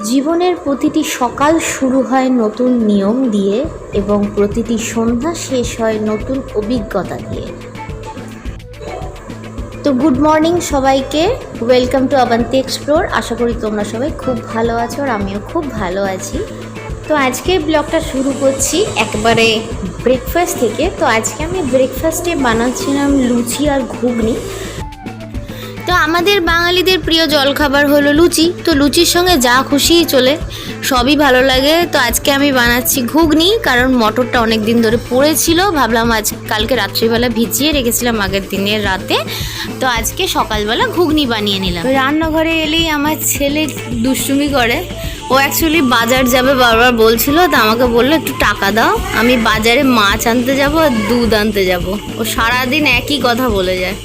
জীবনের প্রতিটি সকাল শুরু হয় নতুন নিয়ম দিয়ে এবং প্রতিটি সন্ধ্যা শেষ হয় নতুন অভিজ্ঞতা দিয়ে। তো গুড মর্নিং সবাইকে। ওয়েলকাম টু আবান্তি এক্সপ্লোর আশা করি তোমরা সবাই খুব ভালো আছো আর আমিও খুব ভালো আছি। তো আজকে ব্লগটা শুরু করছি একবারে ব্রেকফাস্ট থেকে। তো আজকে আমি ব্রেকফাস্টে বানাচ্ছিলাম লুচি আর ঘুগনি। তো আমাদের বাঙালিদের প্রিয় জলখাবার হলো লুচি। তো লুচির সঙ্গে যা খুশি চলে, সবই ভালো লাগে। তো আজকে আমি বানাচ্ছি ঘুগনি, কারণ মটরটা অনেক দিন ধরে পড়েছিল। ভাবলাম আজ কালকে রাত্রিবেলা ভিজিয়ে রেখেছিলাম আগের দিনের রাতে। তো আজকে সকালবেলা ঘুগনি বানিয়ে নিলাম। রান্নাঘরে এলেই আমার ছেলে দুষ্টুমি করে। ও অ্যাকচুয়ালি বাজার যাবে বারবার বলছিল, তো আমাকে বলল, একটু টাকা দাও, আমি বাজারে মাছ আনতে যাব আর দুধ আনতে যাব। ও সারাদিন একই কথা বলে যায়।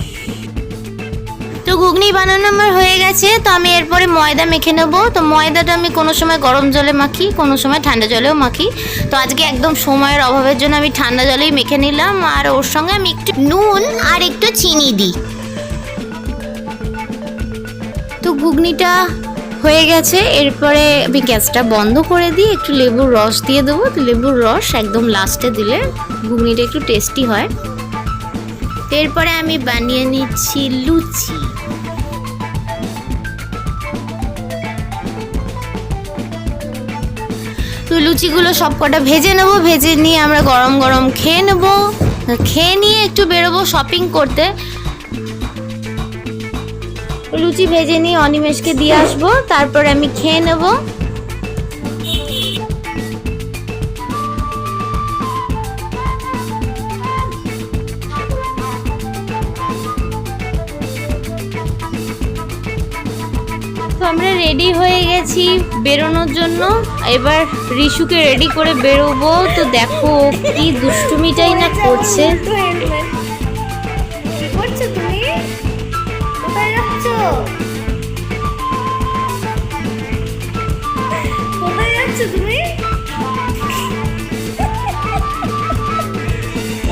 তো ঘুগনি বানানো আমার হয়ে গেছে, তো আমি এরপরে ময়দা মেখে নেব। তো ময়দাটা আমি কোনো সময় গরম জলে মাখি, কোনো সময় ঠান্ডা জলেও মাখি। তো আজকে একদম সময়ের অভাবের জন্য আমি ঠান্ডা জলেই মেখে নিলাম, আর ওর সঙ্গে আমি একটু নুন আর একটু চিনি দিই। তো ঘুগনিটা হয়ে গেছে, এরপরে আমি গ্যাসটা বন্ধ করে দিই, একটু লেবুর রস দিয়ে দেবো। তো লেবুর রস একদম লাস্টে দিলে ঘুগনিটা একটু টেস্টি হয়। এরপরে আমি বানিয়ে নিচ্ছি লুচি। তো লুচিগুলো সব কটা ভেজে নেব, ভেজে নিয়ে আমরা গরম গরম খেয়ে নেব। খেয়ে নিয়ে একটু বেরোবো শপিং করতে। লুচি ভেজে নিয়ে অনিমেষকে দিয়ে আসব, তারপরে আমি খেয়ে নেব। আমরা রেডি হয়ে গেছি বেরোনোর জন্য। এবার রিশুকে রেডি করে বেরোবো। তো দেখো কি দুষ্টুমিটাই না করছে।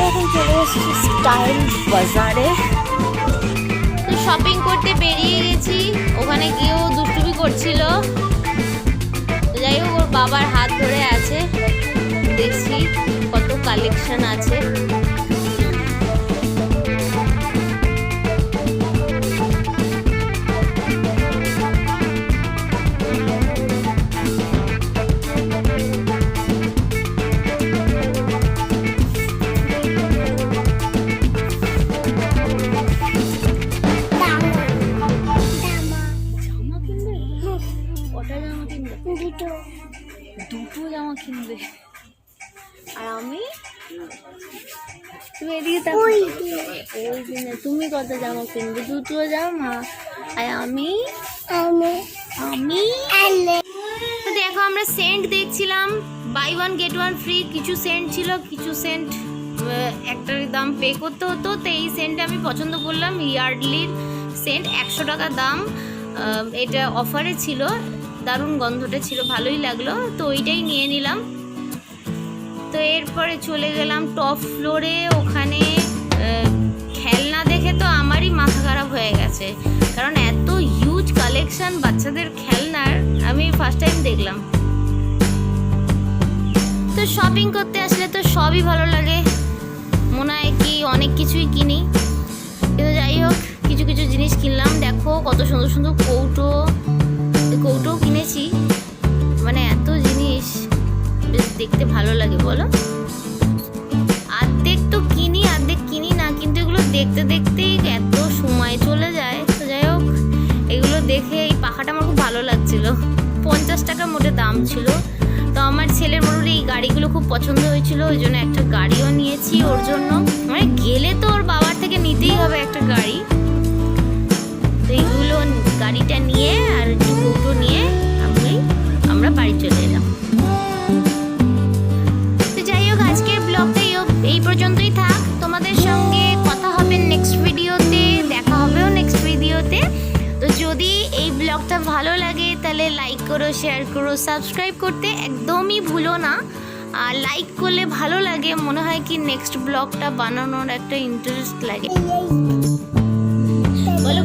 এখন চলে এসেছি স্টাইল বাজারে। শপিং করতে বেরিয়ে গেছি। ওখানে গিয়েও দুষ্টুমি করছিল। যাই হোক, ওর বাবার হাত ধরে আছে। দেখছি কত কালেকশন আছে। দুটো জামা কিনবে আর আমি? তুমি এদিকে তাকাও। ওই দিনে তুমি কত জামা কিনবে? দুটো জামা। আর আমি? আমি। আমি? তো দেখো আমরা সেন্ট দেখছিলাম। Buy one get one free. কিছু সেন্ট ছিল কিছু সেন্ট একটার দাম পে করতে হতো। তো এই সেন্ট আমি পছন্দ করলাম। ইয়ার্ডলির সেন্ট একশো টাকা দাম। এটা অফারে ছিল। দারুণ গন্ধটা ছিল, ভালোই লাগল। তো ওইটাই নিয়ে নিলাম। তো এরপরে চলে গেলাম টপ ফ্লোরে। ওখানে খেলনা দেখে তো আমারই মাথা খারাপ হয়ে গেছে। কারণ এত হিউজ কালেকশন বাচ্চাদের খেলনার, আমি ফার্স্ট টাইম দেখলাম। তো শপিং করতে আসলে তো সবই ভালো লাগে। মনে হয় কি, অনেক কিছুই কিনি। কিন্তু যাই হোক, কিছু কিছু জিনিস কিনলাম। দেখো কত সুন্দর সুন্দর কৌটো। দেখতে দেখতেই এত সময় চলে যায়। তো যাই হোক, এগুলো দেখে এই পাখাটা আমার খুব ভালো লাগছিল। পঞ্চাশ টাকা মোটে দাম ছিল। তো আমার ছেলের মোটামুটি এই গাড়িগুলো খুব পছন্দ হয়েছিল, ওই জন্য একটা গাড়িও নিয়েছি ওর জন্য। মানে গেলে তো ওর বাবার থেকে নিতেই হবে একটা গাড়ি। তো এইগুলো গাড়িটা নিয়ে আর নিয়ে আমি, আমরা বাড়ি চলে এলাম। করো শেয়ার করো সাবস্ক্রাইব করতে একদমই ভুলো না। আর লাইক করলে ভালো লাগে, মনে হয় কি নেক্সট ব্লগটা বানানোর একটা ইন্টারেস্ট লাগে। বলো